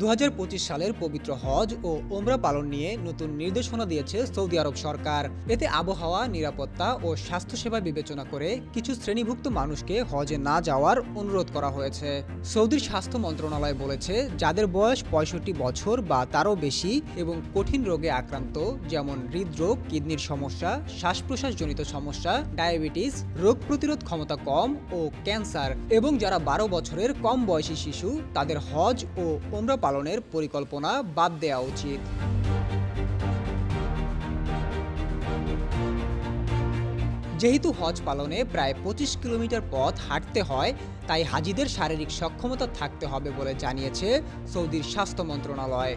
দু হাজার পঁচিশ সালের পবিত্র হজ ও ওমরা পালন নিয়ে নতুন নির্দেশনা দিয়েছে সৌদি আরব সরকার। এতে আবহাওয়া, নিরাপত্তা ও স্বাস্থ্যসেবা বিবেচনা করে কিছু শ্রেণীভুক্ত মানুষকে হজে না যাওয়ার অনুরোধ করা হয়েছে। সৌদির স্বাস্থ্য মন্ত্রণালয় বলেছে, যাদের বয়স পঁয়ষট্টি বছর বা তারও বেশি এবং কঠিন রোগে আক্রান্ত, যেমন হৃদরোগ, কিডনির সমস্যা শ্বাস প্রশ্বাসজনিত সমস্যা, ডায়াবেটিস, রোগ প্রতিরোধ ক্ষমতা কম ও ক্যান্সার এবং যারা বারো বছরের কম বয়সী শিশু, তাদের হজ ও ওমরা পালনের পরিকল্পনা বাদ দেওয়া উচিত। যেহেতু হজ পালনে প্রায় পঁচিশ কিলোমিটার পথ হাঁটতে হয়, তাই হাজিদের শারীরিক সক্ষমতা থাকতে হবে বলে জানিয়েছে সৌদির স্বাস্থ্য মন্ত্রণালয়।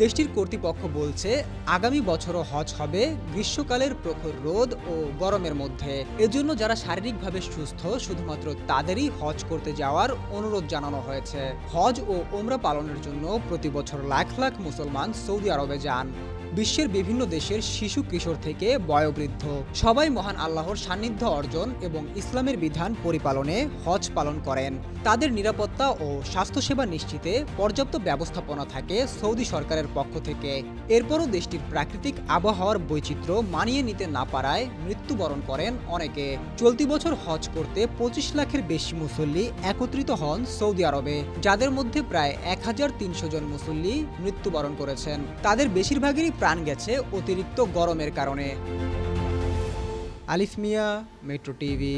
দেশটির কর্তৃপক্ষ বলছে, আগামী বছরও হজ হবে গ্রীষ্মকালের প্রখর রোদ ও গরমের মধ্যে। এজন্য যারা শারীরিকভাবে সুস্থ, শুধুমাত্র তাদেরই হজ করতে যাওয়ার অনুরোধ জানানো হয়েছে। হজ ও ওমরা পালনের জন্য প্রতি বছর লাখ লাখ মুসলমান সৌদি আরবে যান। বিশ্বের বিভিন্ন দেশের শিশু কিশোর থেকে বয়োবৃদ্ধ। সবাই মহান আল্লাহর সান্নিধ্য অর্জন এবং ইসলামের বিধান পরিপালনে হজ পালন করেন। তাদের নিরাপত্তা ও স্বাস্থ্যসেবা নিশ্চিতে পর্যাপ্ত ব্যবস্থাপনা থাকে সৌদি সরকারের পক্ষ থেকে। এরপরও দেশটির প্রাকৃতিক আবহাওয়ার বৈচিত্র্য মানিয়ে নিতে না পারায় মৃত্যুবরণ করেন অনেকে। চলতি বছর হজ করতে পঁচিশ লাখের বেশি মুসল্লি একত্রিত হন সৌদি আরবে, যাদের মধ্যে প্রায় এক হাজার তিনশো জন মুসল্লি মৃত্যুবরণ করেছেন। তাদের বেশিরভাগেরই প্রাণ গেছে অতিরিক্ত গরমের কারণে। আলিফ মিয়া মেট্রো টিভি।